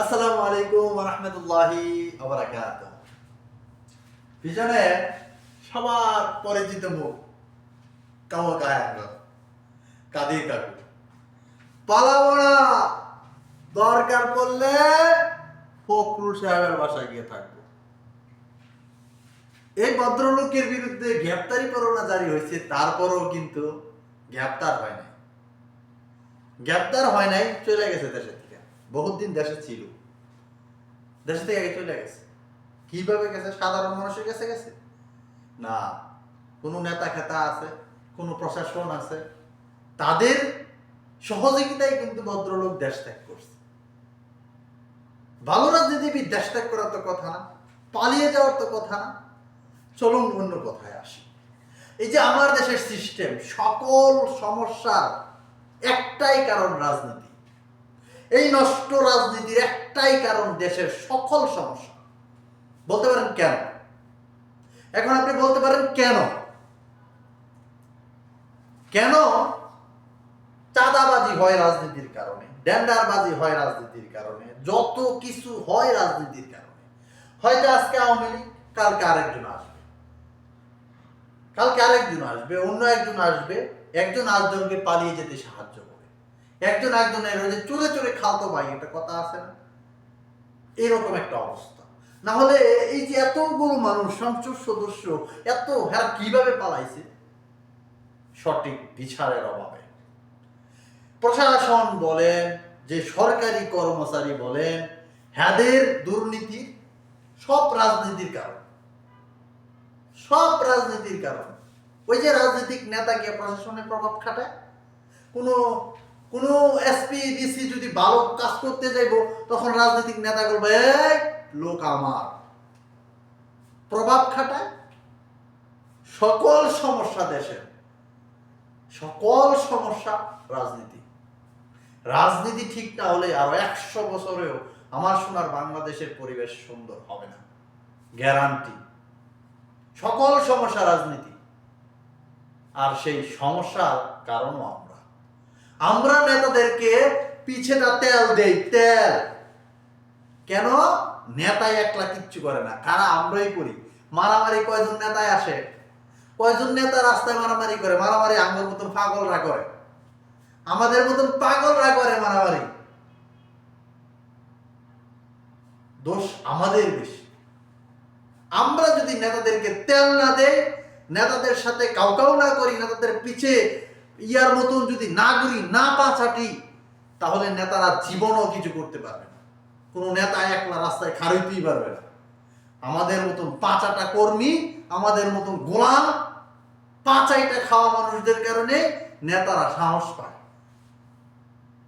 আসসালামু আলাইকুম রহমতুল্লাহি পিছনে সবার পরিচিত মুখ কাদির কাকু। পালাবো না। দরকার পড়লে ফখরুল সাহেবের বাসায় গিয়ে থাকব। এই ভদ্রলোকের বিরুদ্ধে গ্রেপ্তারি পরোয়ানা জারি হয়েছে, তারপরও কিন্তু গ্রেপ্তার হয় নাই। গ্রেপ্তার হয় নাই, চলে গেছে দেশে বহুত দিন দেশে ছিল। দেশে থেকে চলে গেছে। কীভাবে গেছে? সাধারণ মানুষের কাছে গেছে? না। কোনো নেতা খেতা আছে, কোনো প্রশাসন আছে। তাদের সহযোগিতায় কিন্তু ভদ্রলোক দেশ ত্যাগ করছে। ভালো রাজনীতিবিদ দেশ ত্যাগ করার তো কথা না। পালিয়ে যাওয়ার তো কথা না। চলুন অন্য কথায় আসি। এই যে আমার দেশের সিস্টেম সকল সমস্যার একটাই কারণ রাজনীতি। এই নষ্ট রাজনীতির একটাই কারণ দেশের সকল সমস্যা। বলতে পারেন কেন? এখন আপনি বলতে পারেন কেন? কেন চাঁদাবাজি হয় রাজনীতির কারণে, ডেন্ডারবাজি হয় রাজনীতির কারণে, যত কিছু হয় রাজনীতির কারণে? হয়তো আজকে আওয়ামী লীগ, কালকে আরেকজন আসবে। কালকে আরেকজন আসবে, অন্য একজন আসবে, একজন আরেকজনকে পালিয়ে যেতে সাহায্য করে একজন একজনের ওই যে চলে চলে খালতো ভাই, একটা কথা আছে না? এরকম একটা অবস্থা। না হলে এই যে এতগুলো মানুষ, সংসদ সদস্য, এত হ্যাঁ কীভাবে পালাইছে? সঠিক বিচারের অভাবে। প্রশাসন বলেন যে সরকারি কর্মচারী বলেন হ্যাদের দুর্নীতি সব রাজনীতির কারণ। সব রাজনীতির কারণ। ওই যে রাজনৈতিক নেতাকে প্রশাসনের প্রভাব খাটায়, কোনো কোনো এসপি ডিসি যদি ভালো কাজ করতে যাইব, তখন রাজনৈতিক নেতা বলবে লোক আমার। প্রভাব খাটায়। সকল সমস্যা দেশের। সকল সমস্যা রাজনীতি। রাজনীতি ঠিক না হলে আরও একশো বছরেও আমার সোনার বাংলাদেশের পরিবেশ সুন্দর হবে না। গ্যারান্টি। সকল সমস্যা রাজনীতি। আর সেই সমস্যার কারণও আমরা নেতাদেরকে পিছে না তেল দেই, তেল। কেন? নেতাই একলা কিচ্ছু করে না, কারা? আমরাই করি। মারামারি কয়জন নেতায় আসে? কয়জন নেতা রাস্তায় মারামারি করে? মারামারি আমার মতন পাগলরা করে। আমাদের মতন পাগলরা করে মারামারি। দোষ আমাদের বেশি। আমরা যদি নেতাদেরকে তেল না দেই, নেতাদের সাথে কাউকাও না করি, নেতাদের পিছে ইয়ার মতন যদি না করি না পা চাটি তাহলে নেতারা জীবনও কিছু করতে পারবে না। কোনো নেতা একলা রাস্তায় খারইতেই পারবে না। আমাদের মতন পাঁচাটা কর্মী, আমাদের মতন গোলাম, পাঁচাইটা খাওয়া মানুষদের কারণে নেতারা সাহস পায়।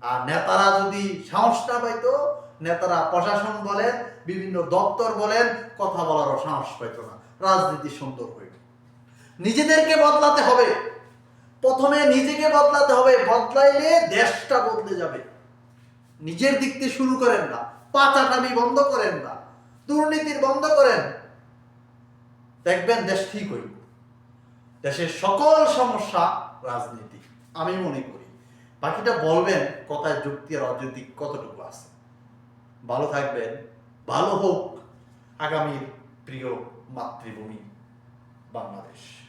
আর নেতারা যদি সাহস না পাইতো, নেতারা প্রশাসন বলেন, বিভিন্ন দপ্তর বলেন, কথা বলারও সাহস পাইতো না। রাজনীতি সুন্দর হইত নিজেদেরকে বদলাতে হবে। প্রথমে নিজেকে বদলাতে হবে, বদলাইলে দেশটা বদলে যাবে। নিজের দিক থেকে শুরু করেন না, পাচাটামি বন্ধ করেন না, দুর্নীতির বন্ধ করেন। দেখবেন দেশ ঠিক হইব দেশের সকল সমস্যা রাজনীতি আমি মনে করি। বাকিটা বলবেন, কথায় যুক্তি আর অযৌক্তিক কতটুকু আছে। ভালো থাকবেন, ভালো হোক, আগামীর প্রিয় মাতৃভূমি বাংলাদেশ।